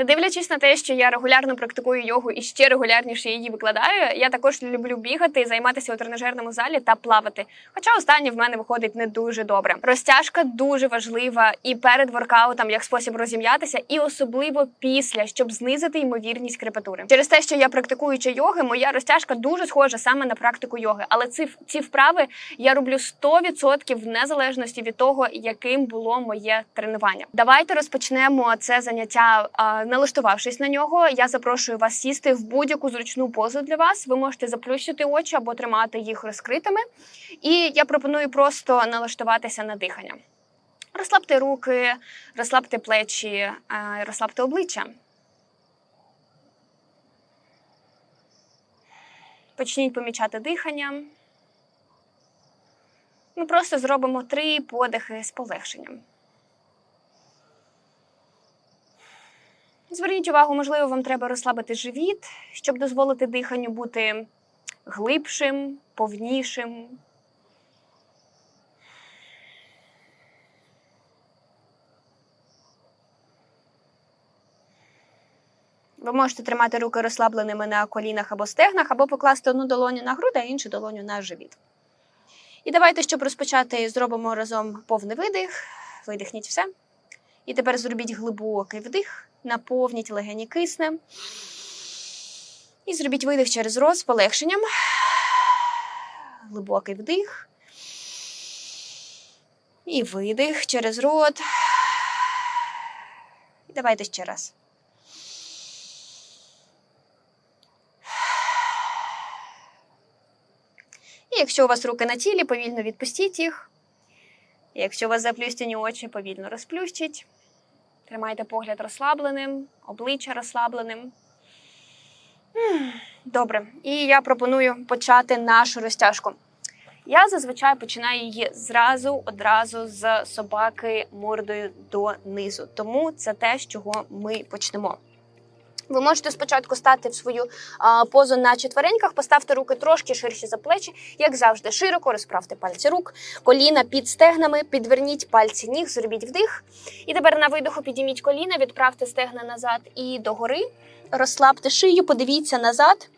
Не дивлячись на те, що я регулярно практикую йогу і ще регулярніше її викладаю, я також люблю бігати, займатися у тренажерному залі та плавати. Хоча останнє в мене виходить не дуже добре. Розтяжка дуже важлива і перед воркаутом як спосіб розім'ятися, і особливо після, щоб знизити ймовірність крепатури. Через те, що я практикуюча йоги, моя розтяжка дуже схожа саме на практику йоги, але ці, ці вправи я роблю 100% в незалежності від того, яким було моє тренування. Давайте розпочнемо це заняття, налаштувавшись на нього. Я запрошую вас сісти в будь-яку зручну позу для вас. Ви можете заплющити очі або тримати їх розкритими. І я пропоную просто налаштуватися на дихання. Розслабте руки, розслабте плечі, а, розслабте обличчя. Почніть помічати дихання. Ми просто зробимо три подихи з полегшенням. Зверніть увагу, можливо, вам треба розслабити живіт, щоб дозволити диханню бути глибшим, повнішим. Ви можете тримати руки розслабленими на колінах або стегнах, або покласти одну долоню на груди, а іншу долоню на живіт. І давайте, щоб розпочати, зробимо разом повний видих. Видихніть все. І тепер зробіть глибокий вдих, наповніть легені киснем. І зробіть видих через рот з полегшенням. Глибокий вдих. І видих через рот. І давайте ще раз. І якщо у вас руки на тілі, повільно відпустіть їх. І якщо у вас заплющені очі, повільно розплющіть. Тримайте погляд розслабленим, обличчя розслабленим. Добре. І я пропоную почати нашу розтяжку. Я зазвичай починаю її зразу, одразу з собаки мордою донизу. Тому це те, з чого ми почнемо. Ви можете спочатку стати в свою а, позу на четвереньках, поставте руки трошки ширші за плечі, як завжди, широко розправте пальці рук, коліна під стегнами, підверніть пальці ніг, зробіть вдих. І тепер на видоху підійміть коліна, відправте стегна назад і догори. Розслабте шию, подивіться назад.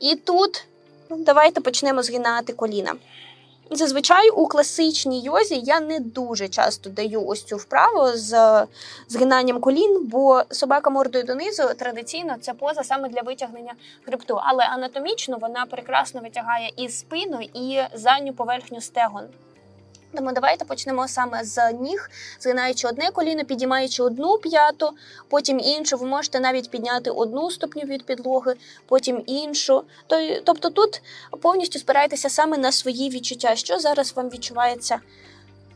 І тут ну, давайте почнемо згинати коліна. Зазвичай у класичній йозі я не дуже часто даю ось цю вправу з згинанням колін, бо собака мордою донизу традиційно це поза саме для витягнення хребту. Але анатомічно вона прекрасно витягає і спину, і задню поверхню стегон. Тому давайте почнемо саме з ніг, згинаючи одне коліно, підіймаючи одну п'яту, потім іншу. Ви можете навіть підняти одну ступню від підлоги, потім іншу. Тобто тут повністю спирайтеся саме на свої відчуття, що зараз вам відчувається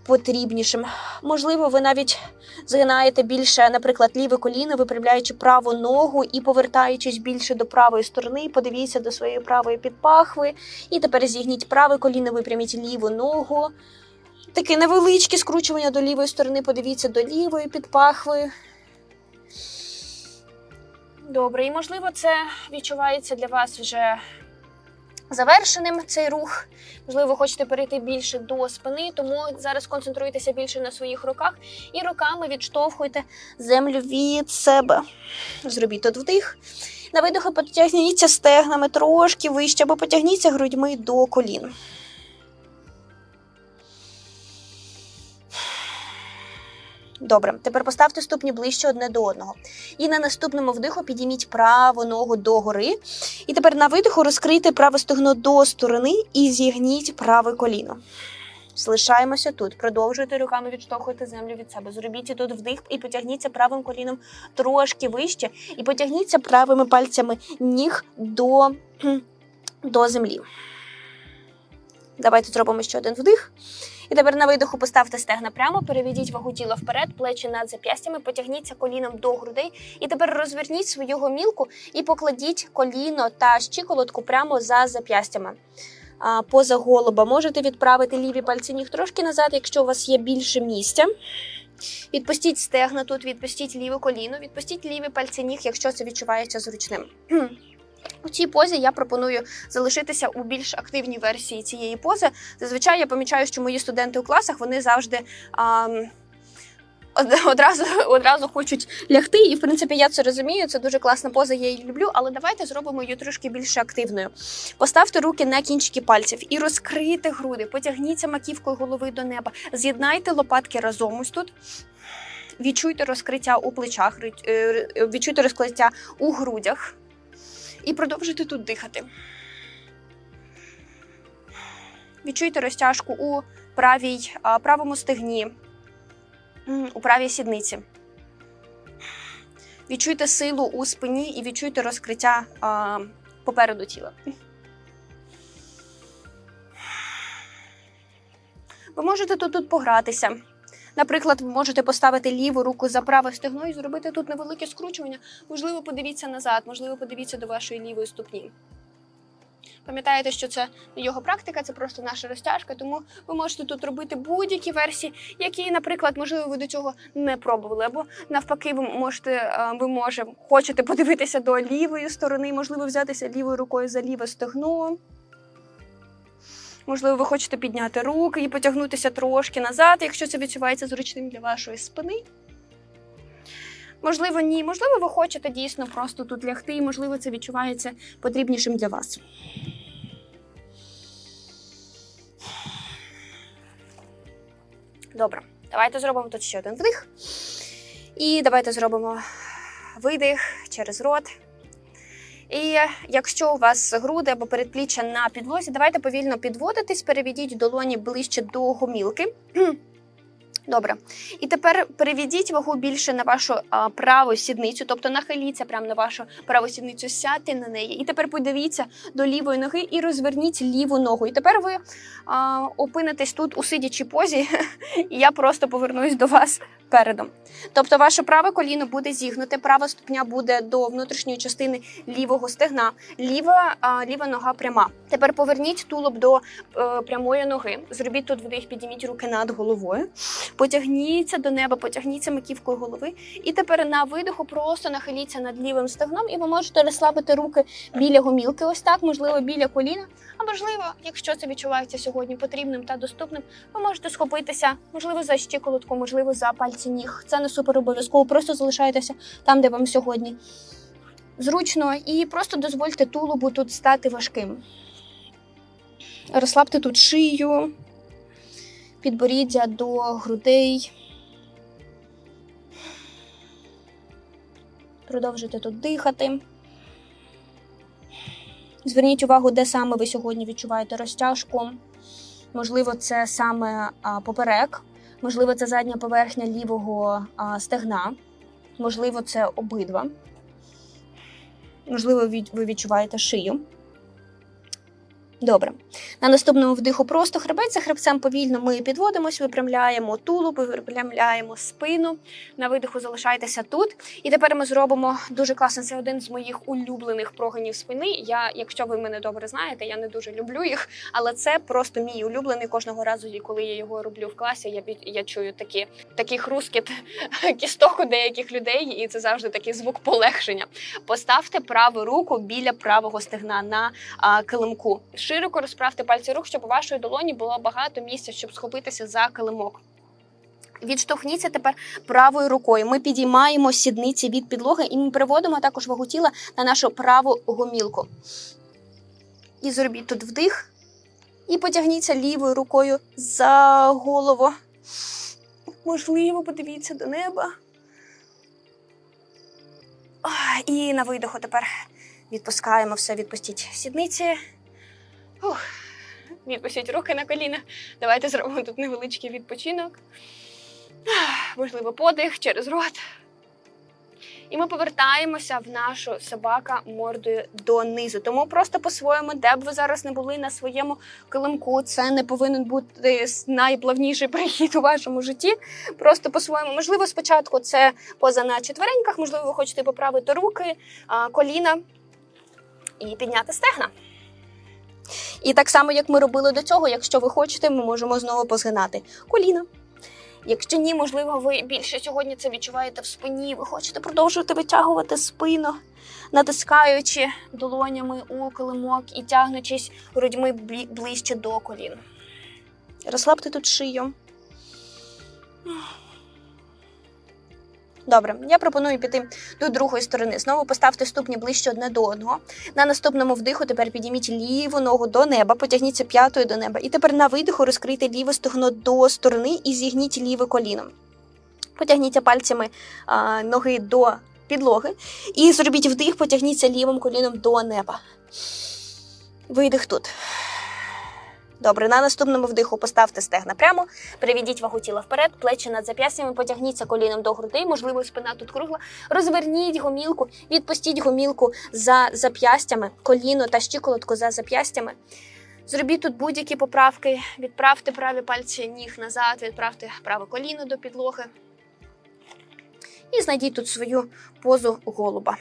потрібнішим. Можливо, ви навіть згинаєте більше, наприклад, ліве коліно, виправляючи праву ногу і повертаючись більше до правої сторони. Подивіться до своєї правої підпахви. І тепер зігніть праве коліно, випряміть ліву ногу. Таке невеличке скручування до лівої сторони, подивіться до лівої підпахви. Добре, і можливо, це відчувається для вас вже завершеним цей рух. Можливо, ви хочете перейти більше до спини, тому зараз концентруйтеся більше на своїх руках і руками відштовхуйте землю від себе. Зробіть тут вдих. На видиху потягніться стегнами трошки вище, або потягніться грудьми до колін. Добре, тепер поставте ступні ближче одне до одного. І на наступному вдиху підійміть праву ногу догори. І тепер на видиху розкрийте праве стегно до сторони і зігніть праве коліно. Залишаємося тут. Продовжуйте руками відштовхувати землю від себе. Зробіть тут вдих і потягніться правим коліном трошки вище. І потягніться правими пальцями ніг до, до землі. Давайте зробимо ще один вдих. І тепер на видиху поставте стегна прямо, переведіть вагу тіла вперед, плечі над зап'ястями, потягніться коліном до грудей. І тепер розверніть свою гомілку і покладіть коліно та щиколотку прямо за зап'ястями. Поза голуба можете відправити ліві пальці ніг трошки назад, якщо у вас є більше місця. Відпустіть стегна тут, відпустіть ліве коліно, відпустіть ліві пальці ніг, якщо це відчувається зручним. У цій позі я пропоную залишитися у більш активній версії цієї пози. Зазвичай я помічаю, що мої студенти у класах вони завжди а, одразу, одразу хочуть лягти. І в принципі я це розумію. Це дуже класна поза, я її люблю. Але давайте зробимо її трошки більш активною. Поставте руки на кінчики пальців і розкрийте груди, потягніться маківкою голови до неба, з'єднайте лопатки разом ось тут. Відчуйте розкриття у плечах, е, відчуйте розкриття у грудях. І продовжуйте тут дихати. Відчуйте розтяжку у правій, правому стегні, у правій сідниці. Відчуйте силу у спині і відчуйте розкриття а, попереду тіла. Ви можете тут, тут погратися. Наприклад, ви можете поставити ліву руку за праве стегно і зробити тут невелике скручування. Можливо, подивіться назад, можливо, подивіться до вашої лівої ступні. Пам'ятаєте, що це його практика, це просто наша розтяжка, тому ви можете тут робити будь-які версії, які, наприклад, можливо, ви до цього не пробували. Або навпаки, ви можете, е, ви може, хочете подивитися до лівої сторони, можливо, взятися лівою рукою за ліве стегно. Можливо, ви хочете підняти руки і потягнутися трошки назад, якщо це відчувається зручним для вашої спини. Можливо, ні. Можливо, ви хочете дійсно просто тут лягти, і можливо, це відчувається потрібнішим для вас. Добре, давайте зробимо тут ще один вдих. І давайте зробимо видих через рот. І якщо у вас груди або передпліччя на підлозі, давайте повільно підводитись, переведіть долоні ближче до гомілки. Добре. І тепер переведіть вагу більше на вашу а, праву сідницю, тобто нахиліться прямо на вашу праву сідницю, сядьте на неї. І тепер подивіться до лівої ноги і розверніть ліву ногу. І тепер ви а, опинитесь тут у сидячій позі, і я просто повернусь до вас передом. Тобто, ваше праве коліно буде зігнуте, права ступня буде до внутрішньої частини лівого стегна, ліва, а, ліва нога пряма. Тепер поверніть тулуб до е, прямої ноги. Зробіть тут вдих, підійміть руки над головою. Потягніться до неба, потягніться маківкою голови. І тепер на видиху просто нахиліться над лівим стегном, і ви можете розслабити руки біля гомілки, ось так, можливо, біля коліна. А можливо, якщо це відчувається сьогодні потрібним та доступним, ви можете схопитися, можливо, за щиколотку, можливо, за пальці ніг. Це не супер обов'язково. Просто залишайтеся там, де вам сьогодні зручно, і просто дозвольте тулубу тут стати важким. Розслабте тут шию, підборіддя до грудей. Продовжуйте тут дихати. Зверніть увагу, де саме ви сьогодні відчуваєте розтяжку. Можливо, це саме поперек, можливо, це задня поверхня лівого а, стегна, можливо, це обидва. Можливо, ви відчуваєте шию. Добре. На наступному вдиху просто хребець за хребцем повільно ми підводимось, випрямляємо тулуб, випрямляємо спину. На видиху залишайтеся тут. І тепер ми зробимо дуже класно. Це один з моїх улюблених прогонів спини. Я, якщо ви мене добре знаєте, я не дуже люблю їх, але це просто мій улюблений кожного разу, коли я його роблю в класі. Я я чую такі, такий хрускіт кісток у деяких людей, і це завжди такий звук полегшення. Поставте праву руку біля правого стегна на а, килимку. Широко розправте пальці рук, щоб у вашої долоні було багато місця, щоб схопитися за килимок. Відштовхніться тепер правою рукою. Ми підіймаємо сідниці від підлоги і ми переводимо також вагу тіла на нашу праву гомілку. І зробіть тут вдих. І потягніться лівою рукою за голову. Можливо, подивіться до неба. І на видиху тепер відпускаємо все, відпустіть сідниці. Ух. Відпустіть руки на коліна. Давайте зробимо тут невеличкий відпочинок. Можливо, подих через рот. І ми повертаємося в нашу собака мордою донизу. Тому просто по-своєму, де б ви зараз не були на своєму килимку, це не повинен бути найплавніший перехід у вашому житті. Просто по-своєму. Можливо, спочатку це поза на четвереньках, можливо, ви хочете поправити руки, коліна і підняти стегна. І так само, як ми робили до цього, якщо ви хочете, ми можемо знову позгинати коліна. Якщо ні, можливо, ви більше сьогодні це відчуваєте в спині, ви хочете продовжувати витягувати спину, натискаючи долонями у килимок і тягнучись грудьми ближче до колін. Розслабте тут шию. Добре, я пропоную піти до другої сторони. Знову поставте ступні ближче одне до одного. На наступному вдиху тепер підійміть ліву ногу до неба, потягніться п'ятою до неба. І тепер на видиху розкрийте ліве стегно до сторони і зігніть ліве коліно. Потягніться пальцями а, ноги до підлоги. І зробіть вдих, потягніться лівим коліном до неба. Видих тут. Добре, на наступному вдиху поставте стегна прямо, переведіть вагу тіла вперед, плечі над зап'ястями, потягніться коліном до грудей, можливо, спина тут кругла. Розверніть гомілку, відпустіть гомілку за зап'ястями, коліно та щиколотку за зап'ястями. Зробіть тут будь-які поправки, відправте праві пальці ніг назад, відправте праве коліно до підлоги. І знайдіть тут свою позу голуба.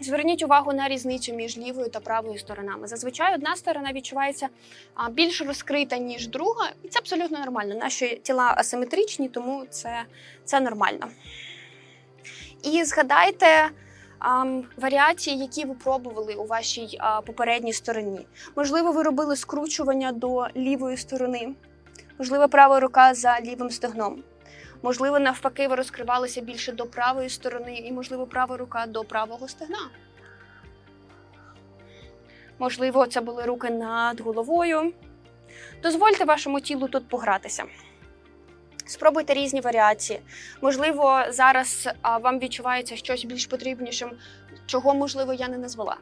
Зверніть увагу на різницю між лівою та правою сторонами. Зазвичай одна сторона відчувається більш розкрита, ніж друга, і це абсолютно нормально. Наші тіла асиметричні, тому це, це нормально. І згадайте варіації, які ви пробували у вашій попередній стороні. Можливо, ви робили скручування до лівої сторони, можливо, права рука за лівим стегном. Можливо, навпаки, ви розкривалися більше до правої сторони, і, можливо, права рука до правого стегна. Можливо, це були руки над головою. Дозвольте вашому тілу тут погратися. Спробуйте різні варіації. Можливо, зараз а, вам відчувається щось більш потрібнішим, чого, можливо, я не назвала.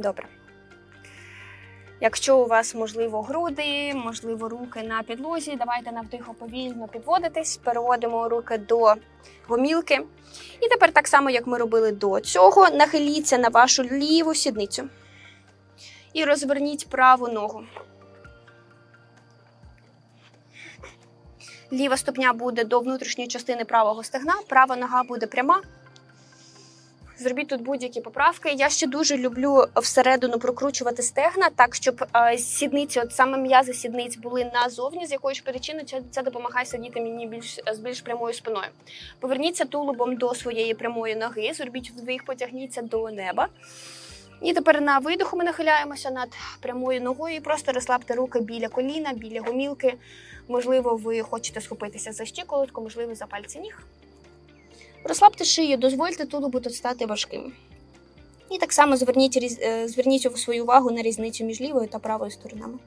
Добре. Якщо у вас, можливо, груди, можливо, руки на підлозі, давайте на вдиху повільно підводитись, переводимо руки до гомілки. І тепер, так само, як ми робили до цього, нахиліться на вашу ліву сідницю. І розверніть праву ногу. Ліва ступня буде до внутрішньої частини правого стегна, права нога буде пряма. Зробіть тут будь-які поправки. Я ще дуже люблю всередину прокручувати стегна, так щоб е, сідниці, от саме м'язи сідниць були назовні, з якоїсь причини це, це допомагає сидіти мені більш з більш прямою спиною. Поверніться тулубом до своєї прямої ноги, зробіть вдих, потягніться до неба. І тепер на видиху ми нахиляємося над прямою ногою і просто розслабте руки біля коліна, біля гомілки. Можливо, ви хочете схопитися за щиколотку, можливо, за пальці ніг. Розслабте шию, дозвольте тулубу стати важким. І так само зверніть, е, зверніть свою увагу на різницю між лівою та правою сторонами.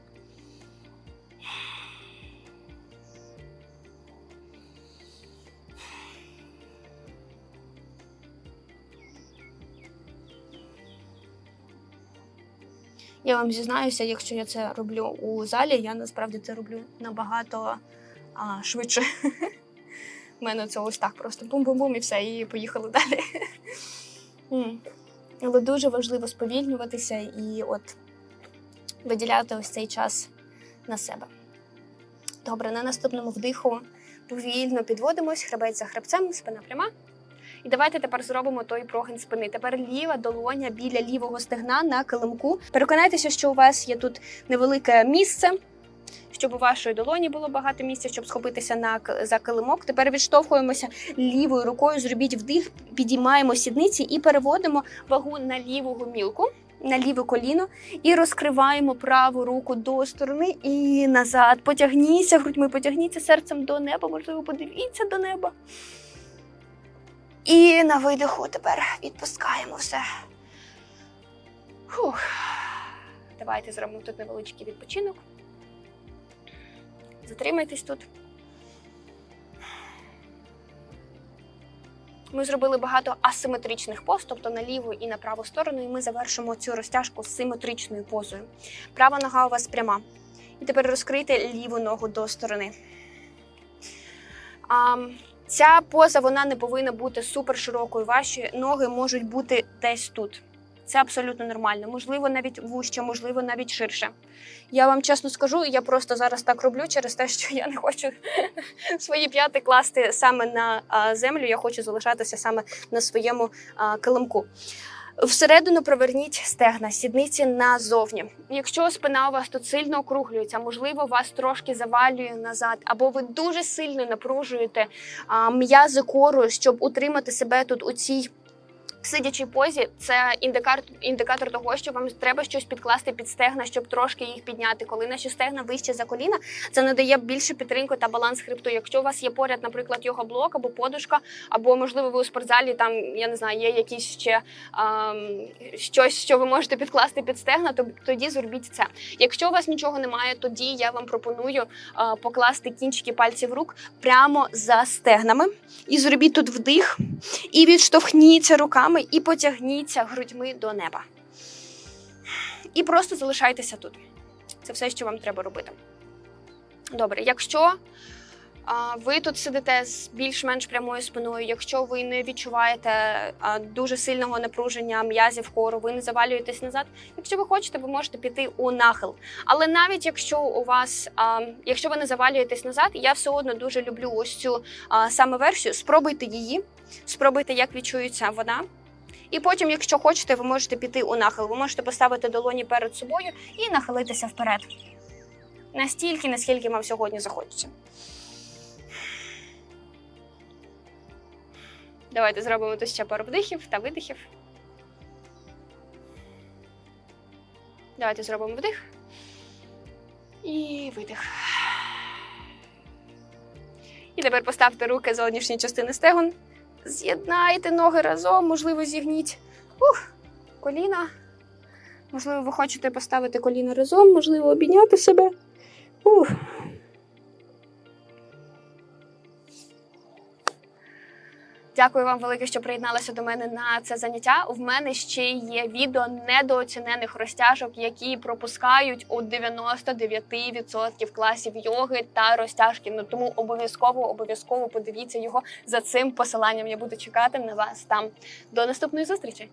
Я вам зізнаюся, якщо я це роблю у залі, я насправді це роблю набагато а, швидше. У мене це ось так просто бум-бум-бум і все, і поїхали далі. Але дуже важливо сповільнюватися і от виділяти ось цей час на себе. Добре, на наступному вдиху повільно підводимось, хребець за хребцем, спина пряма. І давайте тепер зробимо той прогин спини. Тепер ліва долоня біля лівого стегна на килимку. Переконайтеся, що у вас є тут невелике місце, щоб у вашої долоні було багато місця, щоб схопитися на за килимок. Тепер відштовхуємося лівою рукою, зробіть вдих, підіймаємо сідниці і переводимо вагу на ліву гомілку, на ліве коліно і розкриваємо праву руку до сторони і назад. Потягніться грудьми, потягніться серцем до неба, можливо, подивіться до неба. І на видиху тепер відпускаємо все. Фух. Давайте зробимо тут невеличкий відпочинок. Затримайтесь тут. Ми зробили багато асиметричних поз, тобто на ліву і на праву сторону, і ми завершимо цю розтяжку симетричною позою. Права нога у вас пряма. І тепер розкрийте ліву ногу до сторони. А, ця поза вона не повинна бути супер широкою. Ваші ноги можуть бути десь тут. Це абсолютно нормально. Можливо, навіть вужче, можливо, навіть ширше. Я вам чесно скажу, я просто зараз так роблю через те, що я не хочу свої п'яти класти саме на землю. Я хочу залишатися саме на своєму килимку. Всередину проверніть стегна, сідниці назовні. Якщо спина у вас тут сильно округлюється, можливо, вас трошки завалює назад, або ви дуже сильно напружуєте м'язи кору, щоб утримати себе тут у цій В сидячій позі це індикатор, індикатор того, що вам треба щось підкласти під стегна, щоб трошки їх підняти. Коли наші стегна вище за коліна, це надає більше підтримку та баланс хребту. Якщо у вас є поряд, наприклад, його блок або подушка, або можливо ви у спортзалі там я не знаю, є якісь ще ем, щось, що ви можете підкласти під стегна, то тоді зробіть це. Якщо у вас нічого немає, тоді я вам пропоную е, покласти кінчики пальців рук прямо за стегнами і зробіть тут вдих, і відштовхніться руками, і потягніться грудьми до неба. І просто залишайтеся тут. Це все, що вам треба робити. Добре, якщо а, ви тут сидите з більш-менш прямою спиною, якщо ви не відчуваєте а, дуже сильного напруження м'язів кору, ви не завалюєтесь назад. Якщо ви хочете, ви можете піти у нахил. Але навіть якщо у вас, а, якщо ви не завалюєтесь назад, я все одно дуже люблю ось цю а, саме версію. Спробуйте її, спробуйте, як відчується вона. І потім, якщо хочете, ви можете піти у нахил. Ви можете поставити долоні перед собою і нахилитися вперед. Настільки, наскільки вам сьогодні захочеться. Давайте зробимо тут ще пару вдихів та видихів. Давайте зробимо вдих. І видих. І тепер поставте руки зовнішні частини стегон. З'єднайте ноги разом, можливо, зігніть Ух, коліна. Можливо, ви хочете поставити коліна разом, можливо, обійняти себе. Ух. Дякую вам велике, що приєдналися до мене на це заняття. У мене ще є відео недооцінених розтяжок, які пропускають у 99% класів йоги та розтяжки. Ну тому обов'язково обов'язково подивіться його за цим посиланням. Я буду чекати на вас там. До наступної зустрічі.